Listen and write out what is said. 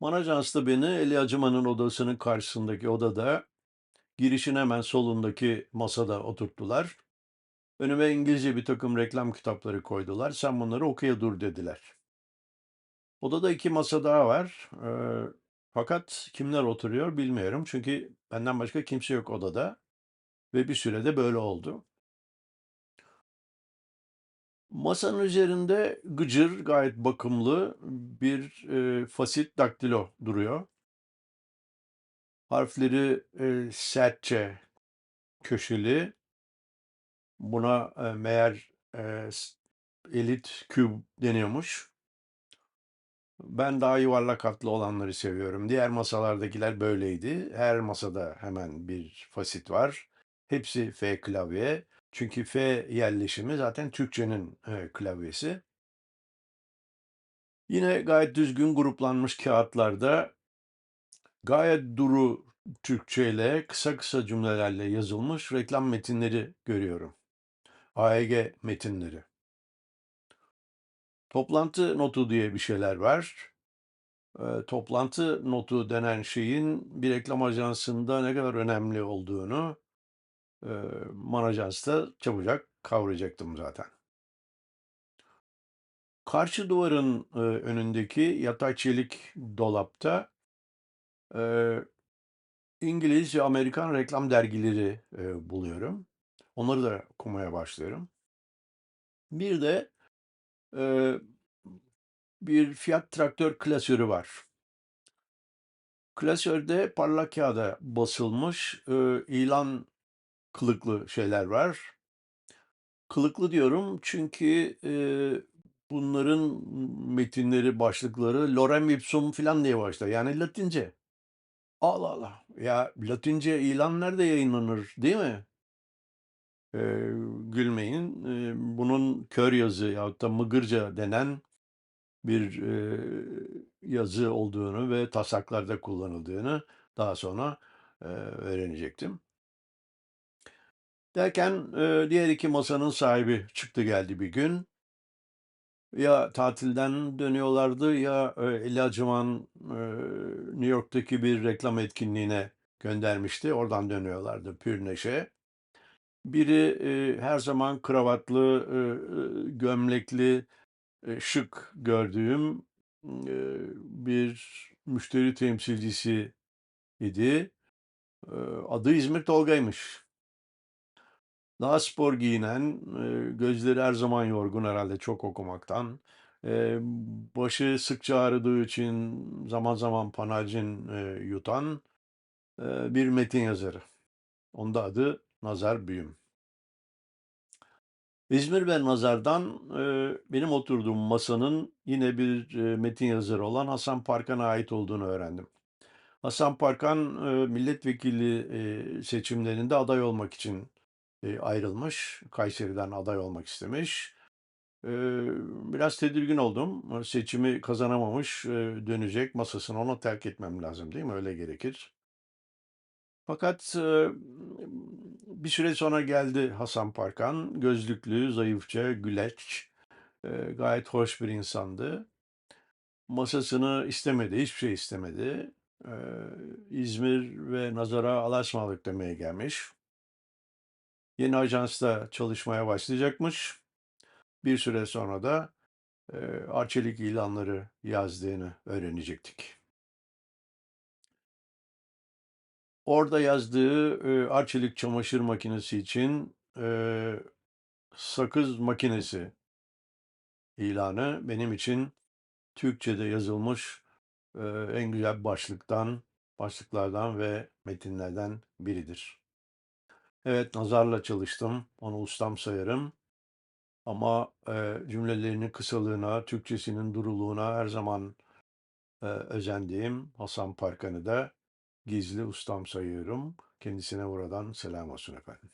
Manajans'ta beni Eli Acıman'ın odasının karşısındaki odada, girişin hemen solundaki masada oturttular. Önüme İngilizce bir takım reklam kitapları koydular. Sen bunları okuya dur dediler. Odada iki masa daha var. Ee, fakat kimler oturuyor bilmiyorum. Çünkü benden başka kimse yok odada. Ve bir sürede böyle oldu. Masanın üzerinde gıcır, gayet bakımlı bir e, fasit daktilo duruyor. Harfleri e, sertçe köşeli. Buna e, meğer e, s- elit küp deniyormuş. Ben daha yuvarlak hatlı olanları seviyorum. Diğer masalardakiler böyleydi. Her masada hemen bir fasit var. Hepsi F klavye. Çünkü F yerleşimi zaten Türkçenin e, klavyesi. Yine gayet düzgün gruplanmış kağıtlarda gayet duru Türkçe ile kısa kısa cümlelerle yazılmış reklam metinleri görüyorum. AEG metinleri. Toplantı notu diye bir şeyler var. Eee, toplantı notu denen şeyin bir reklam ajansında ne kadar önemli olduğunu eee Manajans'ta çabucak kavrayacaktım zaten. Karşı duvarın eee, önündeki yatay çelik dolapta eee, İngiliz ve Amerikan reklam dergileri eee, buluyorum. Onları da okumaya başlıyorum. Bir de eee, bir Fiat traktör klasörü var. Klasörde parlak kağıda basılmış eee, ilan kılıklı şeyler var. Kılıklı diyorum çünkü eee, bunların metinleri, başlıkları lorem ipsum filan diye başlar. Yani Latince. Allah Allah. Ya Latince ilan nerede yayınlanır, değil mi? Eee, gülmeyin. Eee, bunun kör yazı yahut da mıgırca denen bir eee, yazı olduğunu ve taslaklarda kullanıldığını daha sonra eee, öğrenecektim. Derken eee, diğer iki masanın sahibi çıktı geldi bir gün. Ya tatilden dönüyorlardı ya e, Eli Acıman e, New York'taki bir reklam etkinliğine göndermişti. Oradan dönüyorlardı pür neşe. Biri e, her zaman kravatlı, e, e, gömlekli, e, şık gördüğüm e, bir müşteri temsilcisi idi. E, adı İzmir Tolga'ymış. Daha spor giyinen, gözleri her zaman yorgun herhalde çok okumaktan. Başı sıkça ağrıdığı için zaman zaman panalcin e, yutan bir metin yazarı. Onun da adı Nazar Büyüm. İzmir ve Nazar'dan benim oturduğum masanın yine bir metin yazarı olan Hasan Parkan'a ait olduğunu öğrendim. Hasan Parkan milletvekili seçimlerinde aday olmak için ayrılmış. Kayseri'den aday olmak istemiş. Biraz tedirgin oldum. Seçimi kazanamamış, dönecek masasını ona terk etmem lazım değil mi? Öyle gerekir. Fakat bir süre sonra geldi Hasan Parkan. Gözlüklü, zayıfça, güleç, gayet hoş bir insandı. Masasını istemedi, hiçbir şey istemedi. İzmir ve Nazar'a Alaşmalık demeye gelmiş. Yeni ajansta çalışmaya başlayacakmış. Bir süre sonra da e, Arçelik ilanları yazdığını öğrenecektik. Orada yazdığı e, Arçelik çamaşır makinesi için e, sakız makinesi ilanı benim için Türkçe'de yazılmış e, en güzel başlıktan, başlıklardan ve metinlerden biridir. Evet, Nazar'la çalıştım. Onu ustam sayarım. Ama e, cümlelerinin kısalığına, Türkçesinin duruluğuna her zaman e, özendiğim Hasan Parkan'ı da gizli ustam sayıyorum. Kendisine buradan selam olsun efendim.